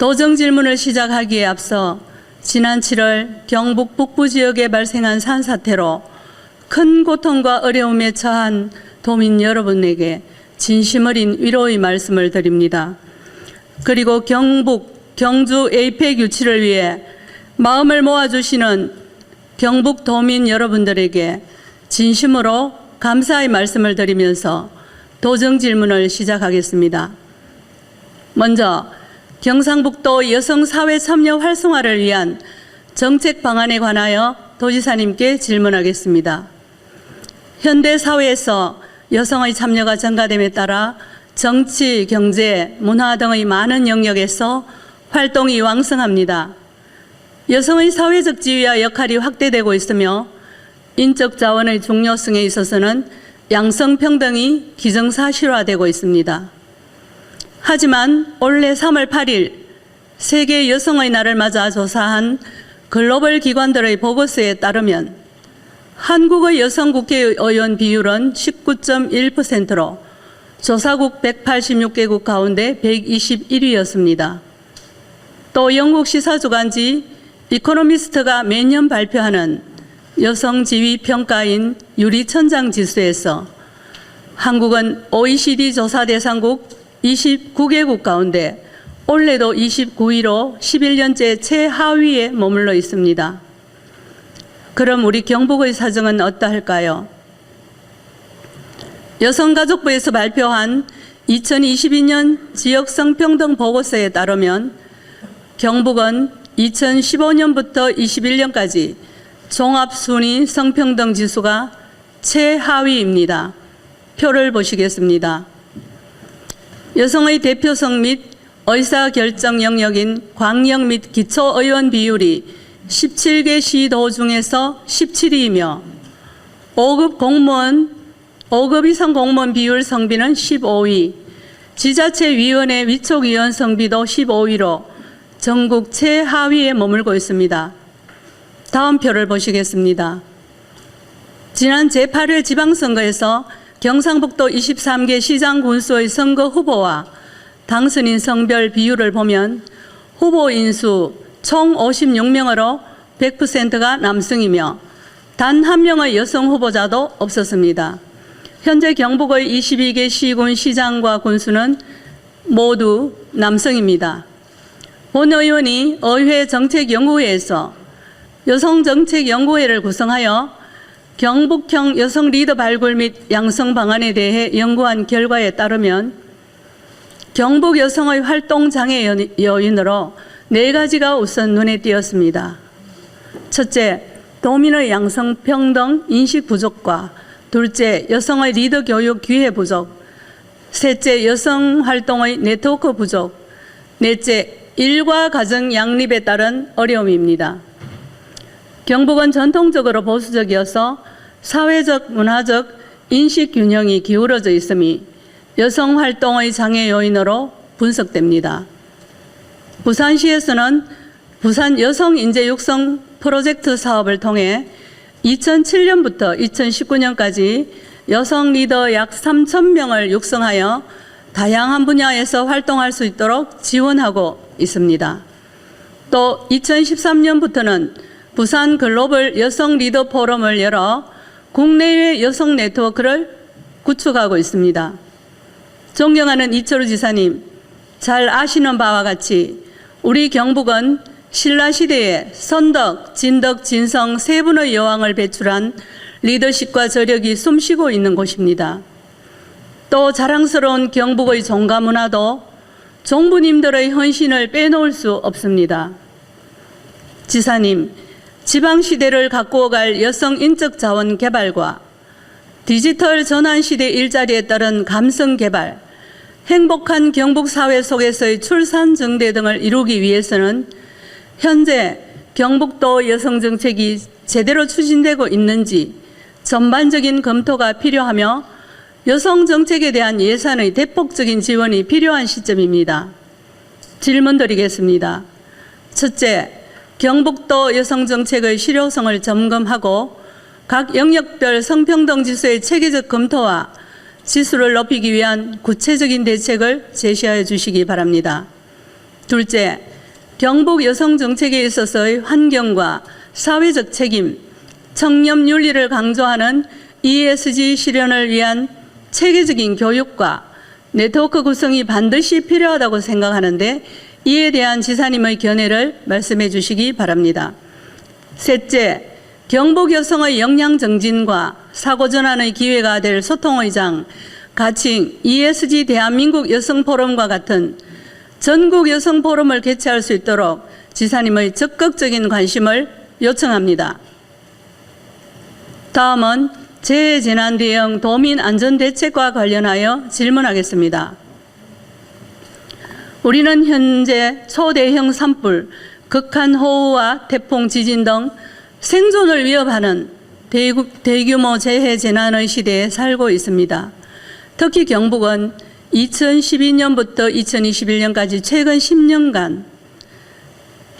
도정 질문을 시작하기에 앞서 지난 7월 경북 북부 지역에 발생한 산사태로 큰 고통과 어려움에 처한 도민 여러분에게 진심 어린 위로의 말씀을 드립니다. 그리고 경북, 경주 에이펙 유치를 위해 마음을 모아주시는 경북 도민 여러분들에게 진심으로 감사의 말씀을 드리면서 도정 질문을 시작하겠습니다. 먼저 경상북도 여성사회 참여 활성화를 위한 정책 방안에 관하여 도지사님께 질문하겠습니다. 현대 사회에서 여성의 참여가 증가됨에 따라 정치, 경제, 문화 등의 많은 영역에서 활동이 왕성합니다. 여성의 사회적 지위와 역할이 확대되고 있으며 인적 자원의 중요성에 있어서는 양성평등이 기정사실화되고 있습니다. 하지만 올해 3월 8일 세계 여성의 날을 맞아 조사한 글로벌 기관들의 보고서에 따르면 한국의 여성 국회의원 비율은 19.1%로 조사국 186개국 가운데 121위였습니다. 또 영국 시사주간지 이코노미스트가 매년 발표하는 여성 지위 평가인 유리천장 지수에서 한국은 OECD 조사 대상국 29개국 가운데 올해도 29위로 11년째 최하위에 머물러 있습니다. 그럼 우리 경북의 사정은 어떠할까요? 여성가족부에서 발표한 2022년 지역 성평등 보고서에 따르면 경북은 2015년부터 21년까지 종합순위 성평등 지수가 최하위입니다. 표를 보시겠습니다. 여성의 대표성 및 의사결정 영역인 광역 및 기초의원 비율이 17개 시도 중에서 17위이며 5급 공무원, 5급 이상 공무원 비율 성비는 15위, 지자체 위원회 위촉위원 성비도 15위로 전국 최하위에 머물고 있습니다. 다음 표를 보시겠습니다. 지난 제8회 지방선거에서 경상북도 23개 시장 군수의 선거 후보와 당선인 성별 비율을 보면 후보 인수 총 56명으로 100%가 남성이며 단 한 명의 여성 후보자도 없었습니다. 현재 경북의 22개 시군 시장과 군수는 모두 남성입니다. 본 의원이 의회 정책연구회에서 여성정책연구회를 구성하여 경북형 여성 리더 발굴 및 양성 방안에 대해 연구한 결과에 따르면 경북 여성의 활동 장애 요인으로 네 가지가 우선 눈에 띄었습니다. 첫째, 도민의 양성 평등 인식 부족과 둘째, 여성의 리더 교육 기회 부족, 셋째, 여성 활동의 네트워크 부족, 넷째, 일과 가정 양립에 따른 어려움입니다. 경북은 전통적으로 보수적이어서 사회적, 문화적 인식 균형이 기울어져 있음이 여성 활동의 장애 요인으로 분석됩니다. 부산시에서는 부산 여성 인재 육성 프로젝트 사업을 통해 2007년부터 2019년까지 여성 리더 약 3천 명을 육성하여 다양한 분야에서 활동할 수 있도록 지원하고 있습니다. 또 2013년부터는 부산 글로벌 여성 리더 포럼을 열어 국내외 여성 네트워크를 구축하고 있습니다. 존경하는 이철우 지사님, 잘 아시는 바와 같이 우리 경북은 신라 시대에 선덕, 진덕, 진성 세 분의 여왕을 배출한 리더십과 저력이 숨쉬고 있는 곳입니다. 또 자랑스러운 경북의 종가 문화도 종부님들의 헌신을 빼놓을 수 없습니다. 지사님, 지방시대를 가꾸어갈 여성 인적 자원 개발과 디지털 전환 시대 일자리에 따른 감성 개발, 행복한 경북 사회 속에서의 출산 증대 등을 이루기 위해서는 현재 경북도 여성 정책이 제대로 추진되고 있는지 전반적인 검토가 필요하며 여성 정책에 대한 예산의 대폭적인 지원이 필요한 시점입니다. 질문 드리겠습니다. 첫째, 경북도 여성 정책의 실효성을 점검하고 각 영역별 성평등 지수의 체계적 검토와 지수를 높이기 위한 구체적인 대책을 제시하여 주시기 바랍니다. 둘째, 경북 여성 정책에 있어서의 환경과 사회적 책임, 청렴 윤리를 강조하는 ESG 실현을 위한 체계적인 교육과 네트워크 구성이 반드시 필요하다고 생각하는데 이에 대한 지사님의 견해를 말씀해 주시기 바랍니다. 셋째, 경북 여성의 역량 정진과 사고 전환의 기회가 될 소통의 장, 가칭 ESG 대한민국 여성 포럼과 같은 전국 여성 포럼을 개최할 수 있도록 지사님의 적극적인 관심을 요청합니다. 다음은 재해재난 대응 도민 안전 대책과 관련하여 질문하겠습니다. 우리는 현재 초대형 산불, 극한 호우와 태풍, 지진 등 생존을 위협하는 대규- 대규모 재해 재난의 시대에 살고 있습니다. 특히 경북은 2012년부터 2021년까지 최근 10년간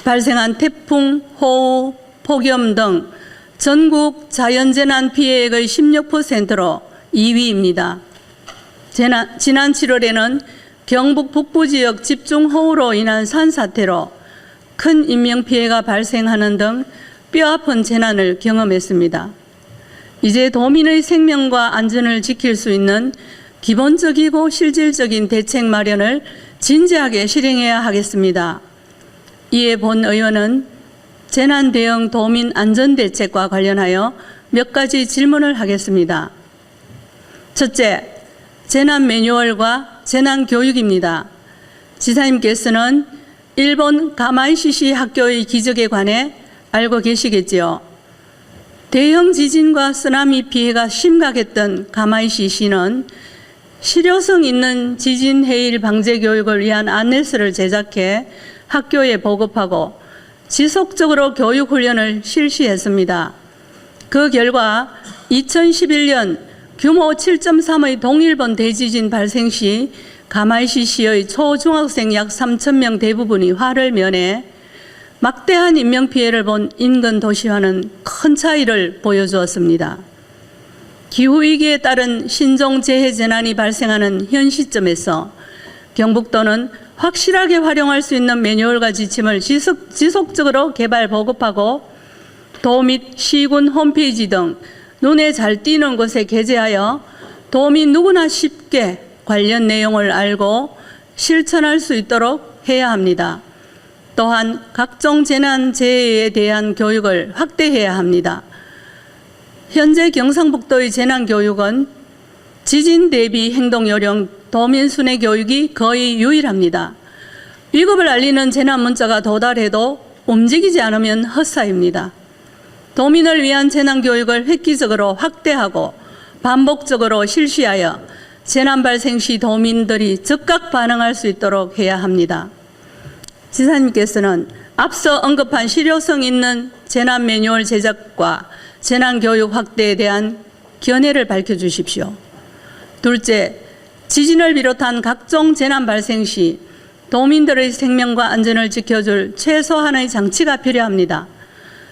발생한 태풍, 호우, 폭염 등 전국 자연재난 피해액의 16%로 2위입니다. 지난, 지난 7월에는 경북 북부 지역 집중 호우로 인한 산사태로 큰 인명피해가 발생하는 등 뼈아픈 재난을 경험했습니다. 이제 도민의 생명과 안전을 지킬 수 있는 기본적이고 실질적인 대책 마련을 진지하게 실행해야 하겠습니다. 이에 본 의원은 재난 대응 도민 안전 대책과 관련하여 몇 가지 질문을 하겠습니다. 첫째, 재난 매뉴얼과 재난 교육입니다. 지사님께서는 일본 가마이시시 학교의 기적에 관해 알고 계시겠지요. 대형 지진과 쓰나미 피해가 심각했던 가마이시시는 실효성 있는 지진 해일 방제 교육을 위한 안내서를 제작해 학교에 보급하고 지속적으로 교육 훈련을 실시했습니다. 그 결과 2011년 규모 7.3의 동일본 대지진 발생 시 가마이시시의 초중학생 약 3천 명 대부분이 화를 면해 막대한 인명 피해를 본 인근 도시와는 큰 차이를 보여주었습니다. 기후 위기에 따른 신종 재해 재난이 발생하는 현 시점에서 경북도는 확실하게 활용할 수 있는 매뉴얼과 지침을 지속, 지속적으로 개발 보급하고 도 및 시군 홈페이지 등 눈에 잘 띄는 곳에 게재하여 도민 누구나 쉽게 관련 내용을 알고 실천할 수 있도록 해야 합니다. 또한 각종 재난 재해에 대한 교육을 확대해야 합니다. 현재 경상북도의 재난 교육은 지진 대비 행동 요령 도민 순회 교육이 거의 유일합니다. 위급을 알리는 재난 문자가 도달해도 움직이지 않으면 헛사입니다. 도민을 위한 재난 교육을 획기적으로 확대하고 반복적으로 실시하여 재난 발생 시 도민들이 즉각 반응할 수 있도록 해야 합니다. 지사님께서는 앞서 언급한 실효성 있는 재난 매뉴얼 제작과 재난 교육 확대에 대한 견해를 밝혀 주십시오. 둘째, 지진을 비롯한 각종 재난 발생 시 도민들의 생명과 안전을 지켜줄 최소한의 장치가 필요합니다.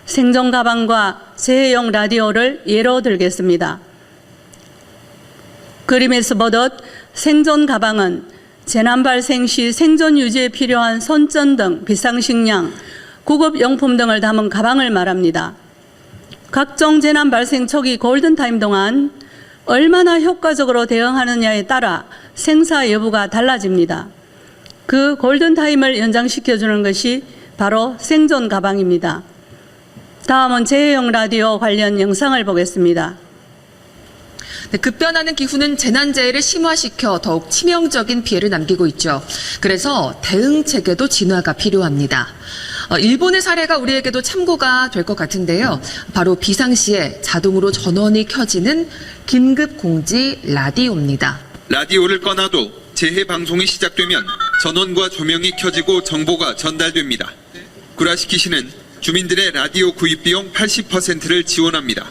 생존 가방과 재해용 라디오를 예로 들겠습니다. 그림에서 보듯 생존 가방은 재난 발생 시 생존 유지에 필요한 손전 등 비상식량, 구급용품 등을 담은 가방을 말합니다. 각종 재난 발생 초기 골든타임 동안 얼마나 효과적으로 대응하느냐에 따라 생사 여부가 달라집니다. 그 골든타임을 연장시켜주는 것이 바로 생존 가방입니다. 다음은 재해용 라디오 관련 영상을 보겠습니다. 네, 급변하는 기후는 재난재해를 심화시켜 더욱 치명적인 피해를 남기고 있죠. 그래서 대응 체계도 진화가 필요합니다. 어, 일본의 사례가 우리에게도 참고가 될 것 같은데요. 바로 비상시에 자동으로 전원이 켜지는 긴급 공지 라디오입니다. 라디오를 꺼놔도 재해 방송이 시작되면 전원과 조명이 켜지고 정보가 전달됩니다. 구라시키시는 주민들의 라디오 구입 비용 80%를 지원합니다.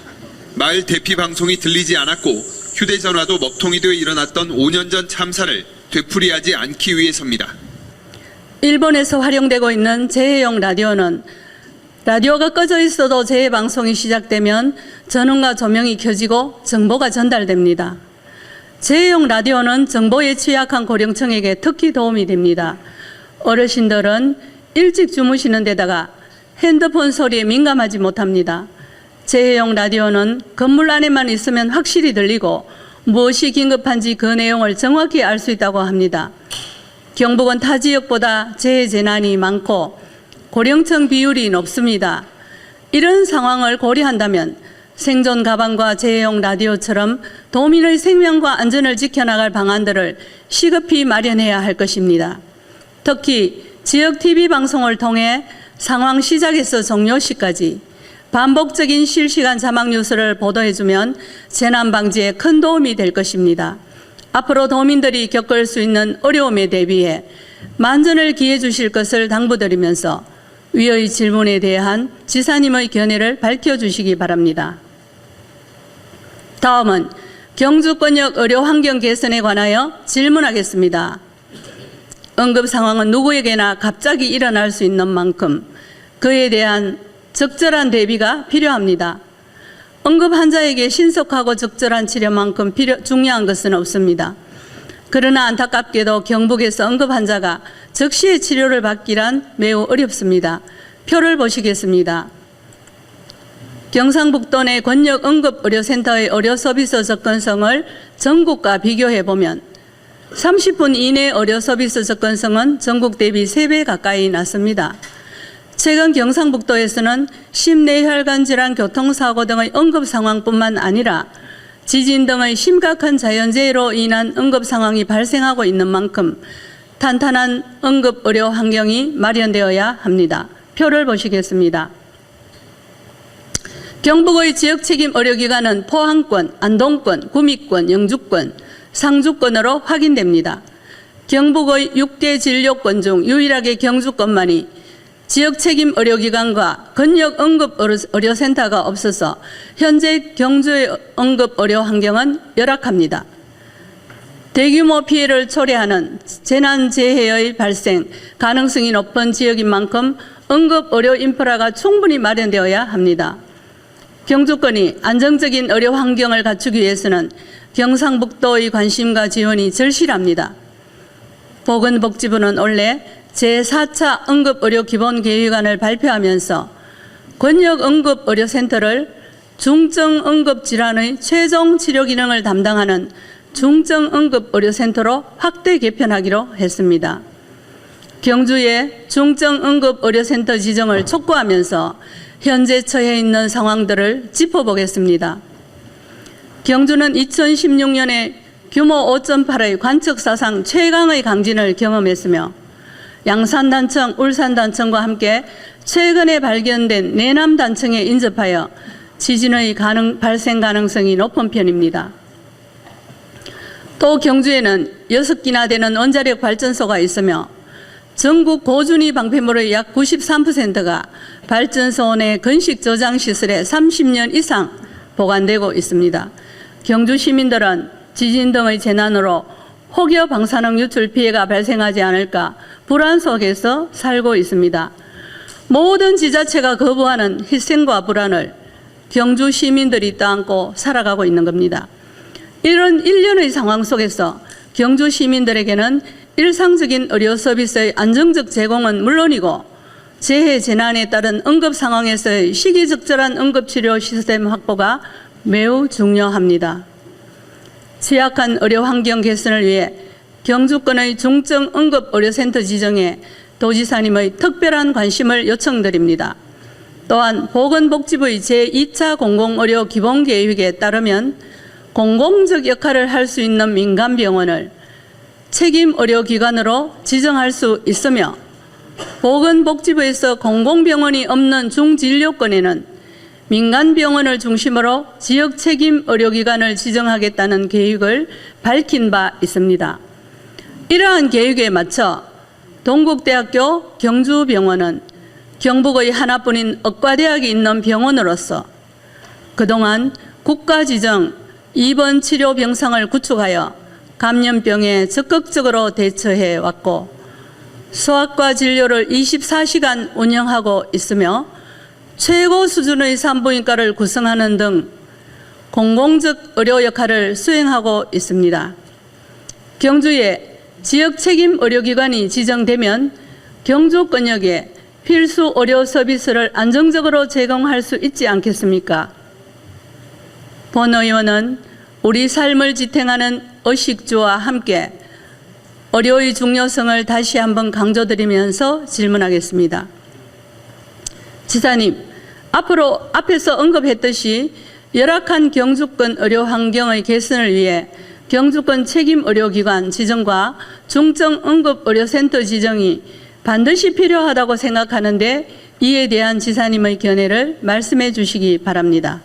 마을 대피 방송이 들리지 않았고 휴대전화도 먹통이 되어 일어났던 5년 전 참사를 되풀이하지 않기 위해서입니다. 일본에서 활용되고 있는 재해용 라디오는 라디오가 꺼져 있어도 재해 방송이 시작되면 전원과 조명이 켜지고 정보가 전달됩니다. 재해용 라디오는 정보에 취약한 고령층에게 특히 도움이 됩니다. 어르신들은 일찍 주무시는 데다가 핸드폰 소리에 민감하지 못합니다. 재해용 라디오는 건물 안에만 있으면 확실히 들리고 무엇이 긴급한지 그 내용을 정확히 알 수 있다고 합니다. 경북은 타 지역보다 재해 재난이 많고 고령층 비율이 높습니다. 이런 상황을 고려한다면 생존 가방과 재해용 라디오처럼 도민의 생명과 안전을 지켜나갈 방안들을 시급히 마련해야 할 것입니다. 특히 지역 TV 방송을 통해 상황 시작에서 종료 시까지 반복적인 실시간 자막 뉴스를 보도해주면 재난 방지에 큰 도움이 될 것입니다. 앞으로 도민들이 겪을 수 있는 어려움에 대비해 만전을 기해 주실 것을 당부드리면서 위의 질문에 대한 지사님의 견해를 밝혀주시기 바랍니다. 다음은 경주권역 의료 환경 개선에 관하여 질문하겠습니다. 응급 상황은 누구에게나 갑자기 일어날 수 있는 만큼 그에 대한 적절한 대비가 필요합니다. 응급 환자에게 신속하고 적절한 치료만큼 필요, 중요한 것은 없습니다. 그러나 안타깝게도 경북에서 응급 환자가 즉시의 치료를 받기란 매우 어렵습니다. 표를 보시겠습니다. 경상북도 내 권역 응급의료센터의 의료 서비스 접근성을 전국과 비교해 보면 30분 이내 의료 서비스 접근성은 전국 대비 3배 가까이 낮습니다. 최근 경상북도에서는 심내 혈관 질환, 교통사고 등의 응급 상황뿐만 아니라 지진 등의 심각한 자연재해로 인한 응급 상황이 발생하고 있는 만큼 탄탄한 응급 의료 환경이 마련되어야 합니다. 표를 보시겠습니다. 경북의 지역 책임 의료기관은 포항권, 안동권, 구미권, 영주권, 상주권으로 확인됩니다. 경북의 6대 진료권 중 유일하게 경주권만이 지역 책임 의료기관과 건역 응급 의료센터가 없어서 현재 경주의 응급 의료 환경은 열악합니다. 대규모 피해를 초래하는 재난재해의 발생 가능성이 높은 지역인 만큼 응급 의료 인프라가 충분히 마련되어야 합니다. 경주권이 안정적인 의료 환경을 갖추기 위해서는 경상북도의 관심과 지원이 절실합니다. 보건복지부는 원래 제4차 응급의료기본계획안을 발표하면서 권역응급의료센터를 중증응급질환의 최종 치료 기능을 담당하는 중증응급의료센터로 확대 개편하기로 했습니다. 경주의 중증응급의료센터 지정을 촉구하면서 현재 처해 있는 상황들을 짚어보겠습니다. 경주는 2016년에 규모 5.8의 관측 사상 최강의 강진을 경험했으며 양산단청, 울산단청과 함께 최근에 발견된 내남단청에 인접하여 지진의 가능, 발생 가능성이 높은 편입니다. 또 경주에는 6기나 되는 원자력 발전소가 있으며 전국 고준위 방패물의 약 93%가 발전소 내 건식 저장 시설에 30년 이상 보관되고 있습니다. 경주 시민들은 지진 등의 재난으로 혹여 방사능 유출 피해가 발생하지 않을까 불안 속에서 살고 있습니다. 모든 지자체가 거부하는 희생과 불안을 경주 시민들이 떠안고 살아가고 있는 겁니다. 이런 일련의 상황 속에서 경주 시민들에게는 일상적인 의료 서비스의 안정적 제공은 물론이고 재해 재난에 따른 응급 상황에서의 시기적절한 응급치료 시스템 확보가 매우 중요합니다. 취약한 의료 환경 개선을 위해 경주권의 중증 응급 의료센터 지정에 도지사님의 특별한 관심을 요청드립니다. 또한 보건복지부의 제2차 공공의료 기본계획에 따르면 공공적 역할을 할 수 있는 민간병원을 책임 의료기관으로 지정할 수 있으며 보건복지부에서 공공병원이 없는 중진료권에는 민간병원을 중심으로 지역 책임 의료기관을 지정하겠다는 계획을 밝힌 바 있습니다. 이러한 계획에 맞춰 동국대학교 경주병원은 경북의 하나뿐인 의과대학이 있는 병원으로서 그동안 국가 지정 입원 치료 병상을 구축하여 감염병에 적극적으로 대처해 왔고 소아과 진료를 24시간 운영하고 있으며 최고 수준의 산부인과를 구성하는 등 공공적 의료 역할을 수행하고 있습니다. 경주에 지역 책임 의료기관이 지정되면 경주권역에 필수 의료 서비스를 안정적으로 제공할 수 있지 않겠습니까? 본 의원은 우리 삶을 지탱하는 의식주와 함께 의료의 중요성을 다시 한번 강조드리면서 질문하겠습니다. 지사님, 앞으로 앞에서 언급했듯이 열악한 경주권 의료 환경의 개선을 위해 경주권 책임 의료기관 지정과 중증 응급 의료센터 지정이 반드시 필요하다고 생각하는데 이에 대한 지사님의 견해를 말씀해 주시기 바랍니다.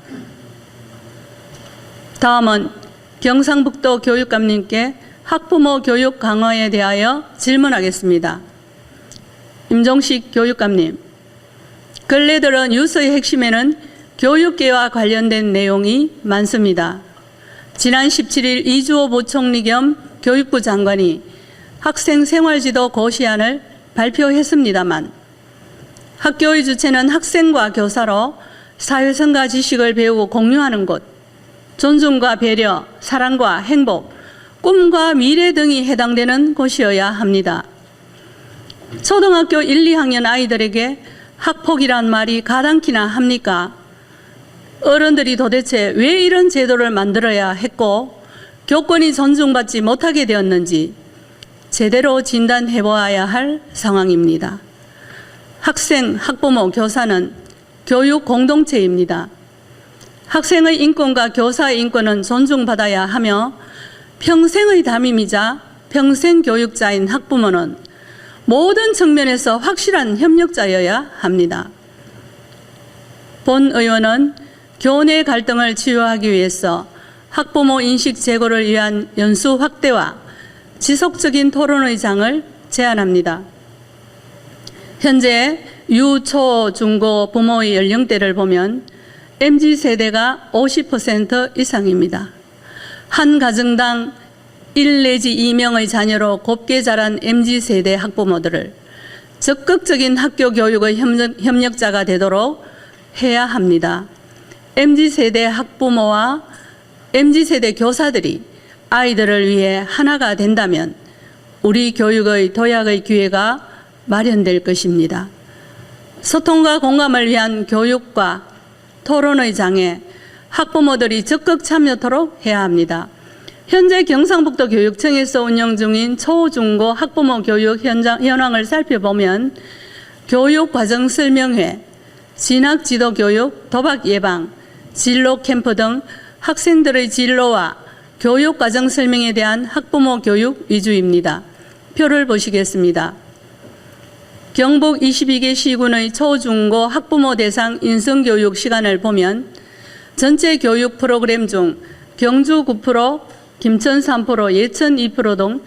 다음은 경상북도 교육감님께 학부모 교육 강화에 대하여 질문하겠습니다. 임종식 교육감님, 근래 들어 뉴스의 핵심에는 교육계와 관련된 내용이 많습니다. 지난 17일 이주호 부총리 겸 교육부 장관이 학생 생활지도 고시안을 발표했습니다만 학교의 주체는 학생과 교사로 사회성과 지식을 배우고 공유하는 곳, 존중과 배려, 사랑과 행복, 꿈과 미래 등이 해당되는 곳이어야 합니다. 초등학교 1, 2학년 아이들에게 학폭이란 말이 가당키나 합니까? 어른들이 도대체 왜 이런 제도를 만들어야 했고 교권이 존중받지 못하게 되었는지 제대로 진단해 보아야 할 상황입니다. 학생, 학부모, 교사는 교육 공동체입니다. 학생의 인권과 교사의 인권은 존중받아야 하며 평생의 담임이자 평생 교육자인 학부모는 모든 측면에서 확실한 협력자여야 합니다. 본 의원은 교내 갈등을 치유하기 위해서 학부모 인식 제고를 위한 연수 확대와 지속적인 토론의 장을 제안합니다. 현재 유, 초, 중고 부모의 연령대를 보면 MZ 세대가 50% 이상입니다. 한 가정당 1 내지 2명의 자녀로 곱게 자란 MZ 세대 학부모들을 적극적인 학교 교육의 협력, 협력 자가 되도록 해야 합니다. MZ 세대 학부모와 MZ 세대 교사들이 아이들을 위해 하나가 된다면 우리 교육의 도약의 기회가 마련될 것입니다. 소통과 공감을 위한 교육과 토론의 장에 학부모들이 적극 참여토록 해야 합니다. 현재 경상북도 교육청에서 운영 중인 초, 중고 학부모 교육 현장, 현황을 살펴보면 교육 과정 설명회, 진학 지도 교육, 도박 예방, 진로 캠프 등 학생들의 진로와 교육 과정 설명에 대한 학부모 교육 위주입니다. 표를 보시겠습니다. 경북 22개 시군의 초중고 학부모 대상 인성교육 시간을 보면 전체 교육 프로그램 중 경주 9%, 김천 3%, 예천 2%등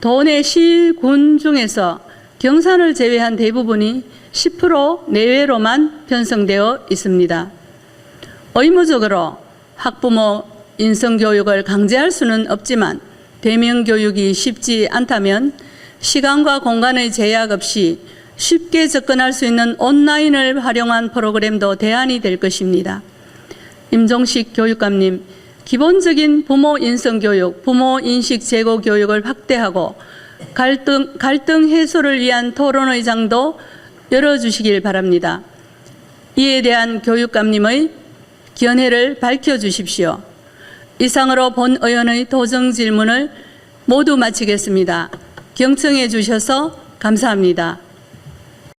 도내 시군 중에서 경산을 제외한 대부분이 10% 내외로만 편성되어 있습니다. 의무적으로 학부모 인성교육을 강제할 수는 없지만 대면교육이 쉽지 않다면 시간과 공간의 제약 없이 쉽게 접근할 수 있는 온라인을 활용한 프로그램도 대안이 될 것입니다. 임종식 교육감님, 기본적인 부모 인성 교육, 부모 인식 제고 교육을 확대하고 갈등, 갈등 해소를 위한 토론의 장도 열어주시길 바랍니다. 이에 대한 교육감님의 견해를 밝혀주십시오. 이상으로 본 의원의 도정 질문을 모두 마치겠습니다. 경청해 주셔서 감사합니다.